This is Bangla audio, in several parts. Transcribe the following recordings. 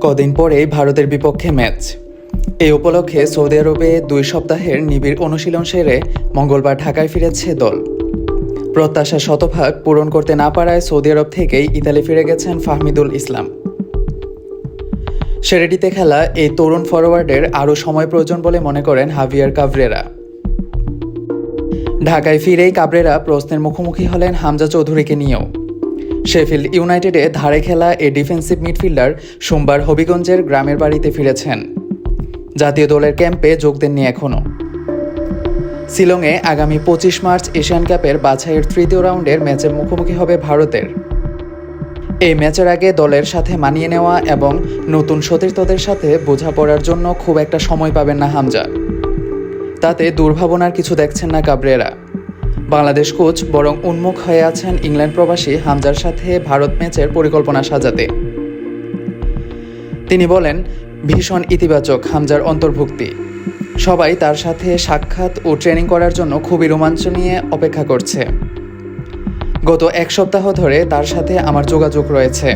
কদিন পরেই ভারতের বিপক্ষে ম্যাচ। এই উপলক্ষে সৌদি আরবে দুই সপ্তাহের নিবিড় অনুশীলন সেরে মঙ্গলবার ঢাকায় ফিরেছে দল। প্রত্যাশা শতভাগ পূরণ করতে না পারায় সৌদি আরব থেকেই ইতালি ফিরে গেছেন ফাহমিদুল ইসলাম। সেরেডিতে খেলা এই তরুণ ফরওয়ার্ডের আরও সময় প্রয়োজন বলে মনে করেন হাভিয়ার কাভরেরা। ঢাকায় ফিরেই কাবরেরা প্রশ্নের মুখোমুখি হলেন হামজা চৌধুরীকে নিয়েও। শেফিল্ড ইউনাইটেডে ধারে খেলা এই ডিফেন্সিভ মিডফিল্ডার সোমবার হবিগঞ্জের গ্রামের বাড়িতে ফিরেছেন। জাতীয় দলের ক্যাম্পে যোগ দেননি এখনও শিলংয়ে আগামী পঁচিশ মার্চ এশিয়ান কাপের বাছাইয়ের তৃতীয় রাউন্ডের ম্যাচে মুখোমুখি হবে ভারতের। এই ম্যাচের আগে দলের সাথে মানিয়ে নেওয়া এবং নতুন সতীর্থদের সাথে বোঝাপড়ার জন্য খুব একটা সময় পাবেন না হামজা। তাতে দুর্ভাবনার কিছু দেখছেন না কাবরেরা। বাংলাদেশ কোচ বরং উন্মুখ হয়ে আছেন ইংল্যান্ড প্রবাসী হামজার সাথে ভারত ম্যাচের পরিকল্পনা সাজাতে। তিনি বলেন, ভীষণ ইতিবাচক হামজার অন্তর্ভুক্তি। সবাই তার সাথে সাক্ষাৎ ও ট্রেনিং করার জন্য খুবই রোমাঞ্চ নিয়ে অপেক্ষা করছে। গত এক সপ্তাহ ধরে তার সাথে আমার যোগাযোগ রয়েছে।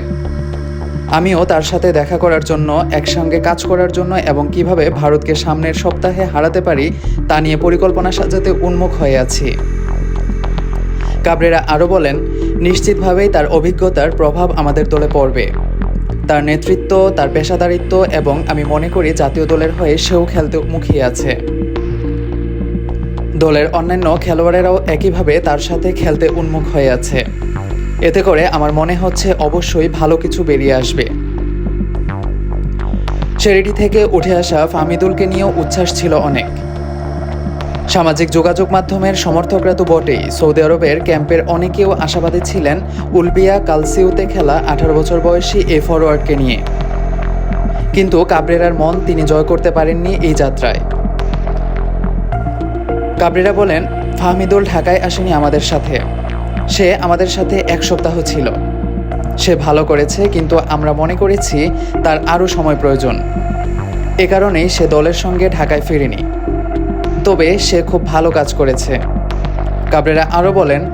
আমিও তার সাথে দেখা করার জন্য, একসঙ্গে কাজ করার জন্য এবং কীভাবে ভারতকে সামনের সপ্তাহে হারাতে পারি তা নিয়ে পরিকল্পনা সাজাতে উন্মুখ হয়ে আছি। কাবরেরা আরও বলেন, নিশ্চিতভাবেই তার অভিজ্ঞতার প্রভাব আমাদের দলে পড়বে। তার নেতৃত্ব, তার পেশাদারিত্ব এবং আমি মনে করি জাতীয় দলের হয়ে সেও খেলতে মুখিয়ে আছে। দলের অন্যান্য খেলোয়াড়েরাও একইভাবে তার সাথে খেলতে উন্মুখ হয়ে আছে। এতে করে আমার মনে হচ্ছে অবশ্যই ভালো কিছু বেরিয়ে আসবে। শেরিডি থেকে উঠে আসা ফামিদুলকে নিয়েও উচ্ছ্বাস ছিল অনেক। সামাজিক যোগাযোগ মাধ্যমের সমর্থকরা তো বটেই। সৌদি আরবের ক্যাম্পের অনেকেও আশাবাদী ছিলেন উলবিয়া কালসিউতে খেলা আঠারো বছর বয়সী এ ফরওয়ার্ডকে নিয়ে। কিন্তু কাবরেরার মন তিনি জয় করতে পারেননি এই যাত্রায়। কাবরেরা বলেন, ফাহমিদুল ঢাকায় আসেনি আমাদের সাথে। সে আমাদের সাথে এক সপ্তাহ ছিল। সে ভালো করেছে, কিন্তু আমরা মনে করেছি তার আরও সময় প্রয়োজন। এ কারণেই সে দলের সঙ্গে ঢাকায় ফিরেনি। তবে সে খুব ভালো কাজ করেছে। কাবরেরা আরও বলেন,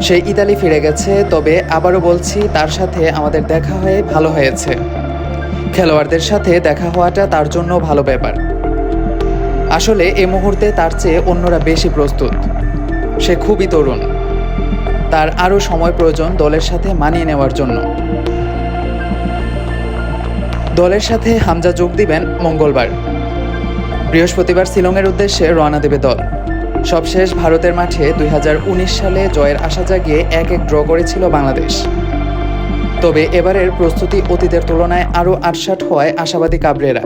সে ইতালি ফিরে গেছে, তবে আবারও বলছি, তার সাথে আমাদের দেখা হয়ে ভালো হয়েছে। খেলোয়াড়দের সাথে দেখা হওয়াটা তার জন্য ভালো ব্যাপার। আসলে এ মুহূর্তে তার চেয়ে অন্যরা বেশি প্রস্তুত। সে খুবই তরুণ। তার আরও সময় প্রয়োজন দলের সাথে মানিয়ে নেওয়ার জন্য। দলের সাথে হামজা যোগ দিবেন মঙ্গলবার। বৃহস্পতিবার শিলংয়ের উদ্দেশ্যে রওনা দেবে দল। সবশেষ ভারতের মাঠে দুই হাজার উনিশ সালে জয়ের আশা জাগিয়ে এক এক ড্র করেছিল বাংলাদেশ। তবে এবারের প্রস্তুতি অতীতের তুলনায় আরও আটসাট হওয়ায় আশাবাদী কাবরেরা।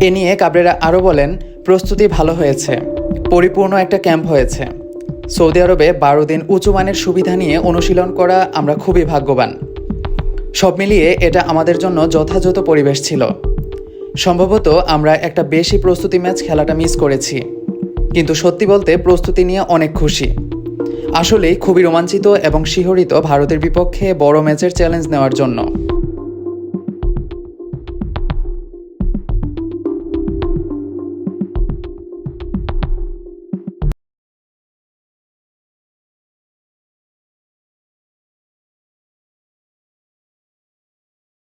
এ নিয়ে কাবরেরা আরও বলেন, প্রস্তুতি ভালো হয়েছে। পরিপূর্ণ একটা ক্যাম্প হয়েছে। সৌদি আরবে বারো দিন উঁচু মানের সুবিধা নিয়ে অনুশীলন করা আমরা খুবই ভাগ্যবান। সব মিলিয়ে এটা আমাদের জন্য যথাযথ পরিবেশ ছিল। সম্ভবত আমরা একটা বেশি প্রস্তুতি ম্যাচ খেলাটা মিস করেছি। কিন্তু সত্যি বলতে প্রস্তুতি নিয়ে অনেক খুশি। আসলেই খুবই রোমাঞ্চিত এবং শিহরিত ভারতের বিপক্ষে বড় ম্যাচের চ্যালেঞ্জ নেওয়ার জন্য।